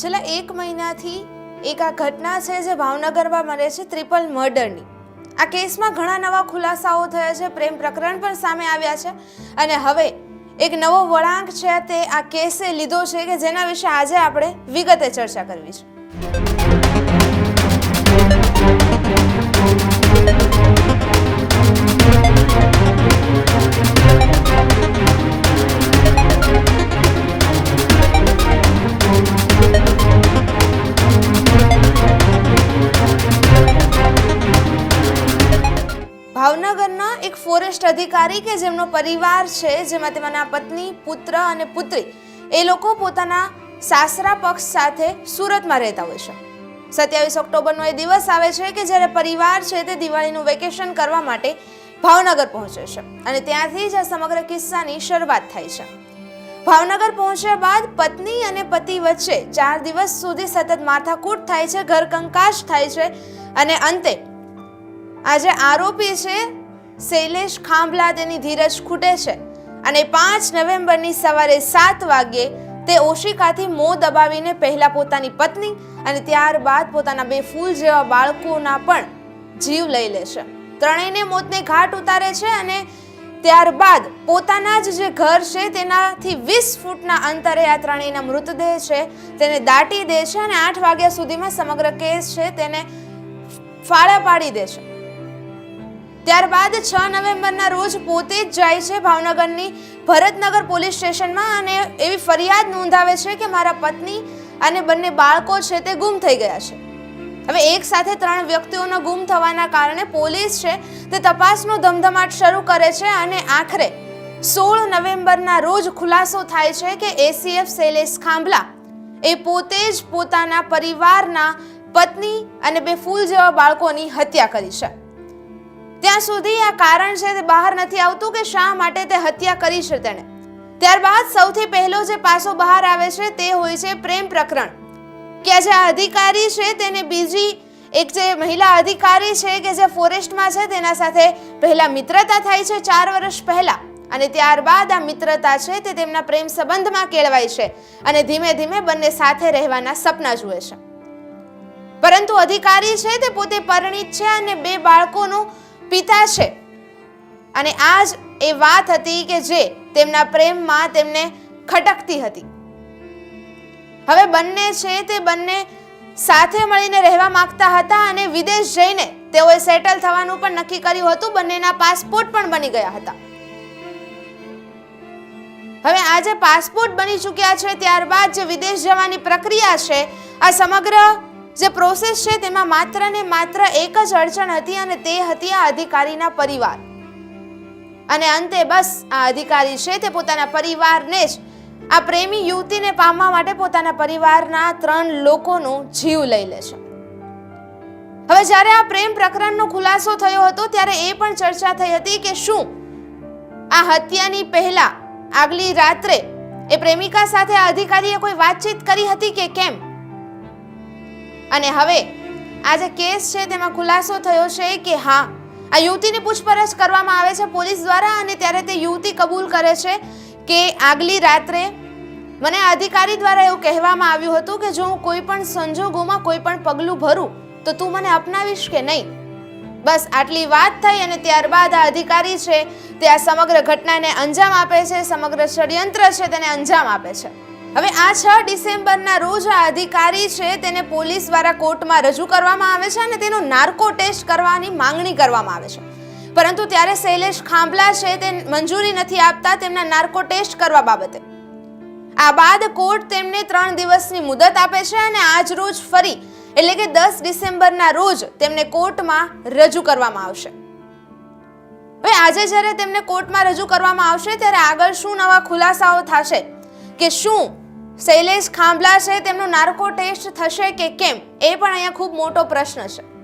છેલ્લા એક મહિનાથી એક આ ઘટના છે જે ભાવનગરમાં મળે છે ટ્રિપલ મર્ડરની. આ કેસમાં ઘણા નવા ખુલાસાઓ થયા છે, પ્રેમ પ્રકરણ પણ સામે આવ્યા છે અને હવે એક નવો વળાંક છે તે આ કેસે લીધો છે કે જેના વિશે આજે આપણે વિગતે ચર્ચા કરવી છે ભાવનગરના એક ફોરેસ્ટ અધિકારી કે જેમનો પરિવાર છે, જેમાં તેમના પત્ની, પુત્ર અને પુત્રી, એ લોકો પોતાના સાસરા પક્ષ સાથે સુરતમાં રહેતા હોય છે. સત્યાવીસ ઓક્ટોબરનો એ દિવસ આવે છે કે જ્યારે પરિવાર છે તે દિવાળીનું વેકેશન કરવા માટે ભાવનગર પહોંચે છે અને ત્યાંથી જ આ સમગ્ર કિસ્સાની શરૂઆત થાય છે. ભાવનગર પહોંચ્યા બાદ પત્ની અને પતિ વચ્ચે ચાર દિવસ સુધી સતત માથાકૂટ થાય છે ઘર કંકાશ થાય છે અને અંતે આજે આરોપી છે શૈલેષ ખાંભલા તેની ધીરજ ખૂટે છે અને પાંચ નવેમ્બરની સવારે સાત વાગ્યે તે ઓશિકાથી મો દબાવીને પહેલા પોતાની પત્ની અને ત્યારબાદ પોતાના બે ફૂલ જેવા બાળકોના પણ જીવ લઈ લે છે. ત્રણેયને મોતને ઘાટ ઉતારે છે અને ત્યારબાદ પોતાના જ જે ઘર છે તેનાથી વીસ ફૂટના અંતરે આ ત્રણેયના મૃતદેહ છે તેને દાટી દે છે અને આઠ વાગ્યા સુધીમાં સમગ્ર કેસ છે તેને ફાળા પાડી દે છે. ત્યારબાદ છ નવેમ્બરના રોજ પોતે જ જાય છે ભાવનગરની ભરતનગર પોલીસ સ્ટેશનમાં અને એવી ફરિયાદ નોંધાવે છે કે મારા પત્ની અને બંને બાળકો છે તે ગુમ થઈ ગયા છે. હવે એક સાથે ત્રણ વ્યક્તિઓના ગુમ થવાના કારણે પોલીસ છે તે તપાસનો ધમધમાટ શરૂ કરે છે અને આખરે સોળ નવેમ્બરના રોજ ખુલાસો થાય છે કે એસીએફ શૈલેષ ખાંભલા એ પોતે જ પોતાના પરિવારના પત્ની અને બે ફૂલ જેવા બાળકોની હત્યા કરી છે. ત્યાં સુધી આ કારણ છે તે બહાર નથી આવતું કે શા માટે તે હત્યા કરી છે તેણે. ત્યારબાદ સૌથી પહેલો જે પાસો બહાર આવે છે તે હોય છે પ્રેમ પ્રકરણ. કે જે અધિકારી છે તેને બીજી એક જે મહિલા અધિકારી છે કે જે ફોરેસ્ટમાં છે તેના સાથે પહેલા મિત્રતા થાય છે ચાર વર્ષ પહેલા અને ત્યારબાદ આ મિત્રતા છે તે તેમના પ્રેમ સંબંધમાં કેળવાય છે અને ધીમે ધીમે બંને સાથે રહેવાના સપના જુએ છે. પરંતુ અધિકારી છે તે પોતે પરિણીત છે અને બે બાળકોનો પિતા છે. અને આ જ એ વાત હતી કે જે તેમના પ્રેમમાં તેમને ખટકતી હતી. હવે બંને છે તે બંને સાથે મળીને રહેવા માંગતા હતા અને વિદેશ જઈને તેઓએ સેટલ થવાનું પણ નક્કી કર્યું હતું. બંનેના પાસપોર્ટ પણ બની ગયા હતા. હવે આજે પાસપોર્ટ બની ચૂક્યા છે. ત્યારબાદ જે વિદેશ જવાની પ્રક્રિયા છે, આ સમગ્ર જે પ્રોસેસ છે તેમાં માત્ર ને માત્ર એક જ અડચણ હતી અને તે હતી આ અધિકારીના પરિવાર. અને અંતે બસ આ અધિકારી છે તે પોતાના પરિવારને જ આ પ્રેમી યુવતીને પામવા માટે પોતાના પરિવારના ત્રણ લોકોનો જીવ લઈ લે છે. હવે જ્યારે આ પ્રેમ પ્રકરણનો ખુલાસો થયો હતો ત્યારે એ પણ ચર્ચા થઈ હતી કે શું આ હત્યાની પહેલા આગલી રાત્રે એ પ્રેમિકા સાથે આ અધિકારીએ કોઈ વાતચીત કરી હતી કે કેમ? અને હવે આ જે કેસ છે તેમાં ખુલાસો થયો છે કે હા, આ યુવતીની પૂછપરછ કરવામાં આવે છે પોલીસ દ્વારા અને ત્યારે તે યુવતી કબૂલ કરે છે કે આગલી રાત્રે મને અધિકારી દ્વારા એવું કહેવામાં આવ્યું હતું કે જો હું કોઈ પણ સંજોગોમાં કોઈ પણ પગલું ભરું, તો તું મને અપનાવીશ કે નહીં? બસ આટલી વાત થઈ અને ત્યારબાદ આ અધિકારી છે તે આ સમગ્ર ઘટનાને અંજામ આપે છે, સમગ્ર ષડયંત્ર છે તેને અંજામ આપે છે. હવે આ છ ડિસેમ્બરના રોજ આ અધિકારી છે, તેને પોલીસ દ્વારા કોર્ટમાં રજૂ કરવામાં આવે છે અને તેનો નાર્કો ટેસ્ટ કરવાની માંગણી કરવામાં આવે છે. પરંતુ ત્યારે શૈલેષ ખાંભલા છે, તે મંજૂરી નથી આપતા તેમના નાર્કો ટેસ્ટ કરવા બાબતે. આ બાદ કોર્ટ તેમને ત્રણ દિવસની મુદત આપે છે અને આજ રોજ ફરી, એટલે કે દસ ડિસેમ્બરના રોજ તેમને કોર્ટમાં રજૂ કરવામાં આવશે. હવે આજે જ્યારે તેમને કોર્ટમાં રજૂ કરવામાં આવશે, ત્યારે આગળ શું નવા ખુલાસાઓ થશે? કે શું શૈલેષ ખાંભલા છે, તેમનો નાર્કો ટેસ્ટ થશે કે કેમ? એ પણ અહીંયા ખૂબ મોટો પ્રશ્ન છે.